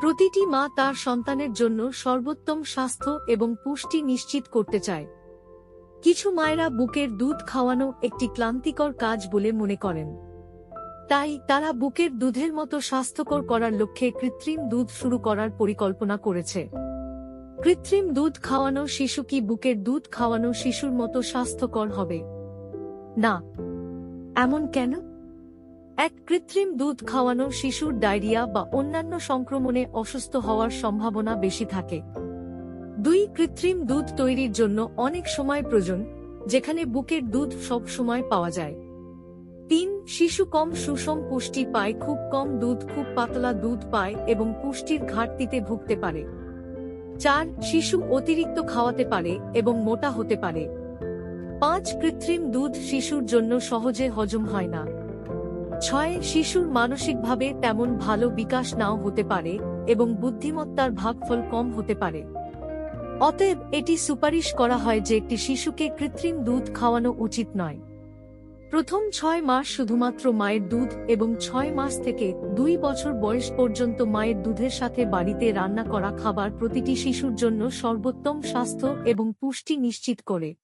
প্রতিটি মা তার সন্তানের জন্য সর্বোত্তম স্বাস্থ্য এবং পুষ্টি নিশ্চিত করতে চায়। কিছু মায়েরা বুকের দুধ খাওয়ানো একটি ক্লান্তিকর কাজ বলে মনে করেন। তাই তারা বুকের দুধের মতো স্বাস্থ্যকর করার লক্ষ্যে কৃত্রিম দুধ শুরু করার পরিকল্পনা করেছে। কৃত্রিম দুধ খাওয়ানো শিশু কি বুকের দুধ খাওয়ানো শিশুর মতো স্বাস্থ্যকর হবে? না। এমন কেন? এক কৃত্রিম দুধ খাওয়ানো শিশুর ডায়রিয়া বা অন্যান্য সংক্রমণে অসুস্থ হওয়ার সম্ভাবনা বেশি থাকে। দুই কৃত্রিম দুধ তৈরির জন্য অনেক সময় প্রয়োজন, যেখানে বুকের দুধ সব সময় পাওয়া যায়। তিন, শিশু কম সুষম পুষ্টি পায়, খুব কম দুধ, খুব পাতলা দুধ পায় এবং পুষ্টির ঘাটতিতে ভুগতে পারে। চার, শিশু অতিরিক্ত খাওয়াতে পারে এবং মোটা হতে পারে। পাঁচ, কৃত্রিম দুধ শিশুর জন্য সহজে হজম হয় না। ছয় শিশুর মানসিকভাবে তেমন ভালো বিকাশ নাও হতে পারে এবং বুদ্ধিমত্তার ভাগফল কম হতে পারে। অতএব এটি সুপারিশ করা হয় যে একটি শিশুকে কৃত্রিম দুধ খাওয়ানো উচিত নয়। প্রথম ছয় মাস শুধুমাত্র মায়ের দুধ এবং ছয় মাস থেকে দুই বছর বয়স পর্যন্ত মায়ের দুধের সাথে বাড়িতে রান্না করা খাবার প্রতিটি শিশুর জন্য সর্বোত্তম স্বাস্থ্য এবং পুষ্টি নিশ্চিত করে।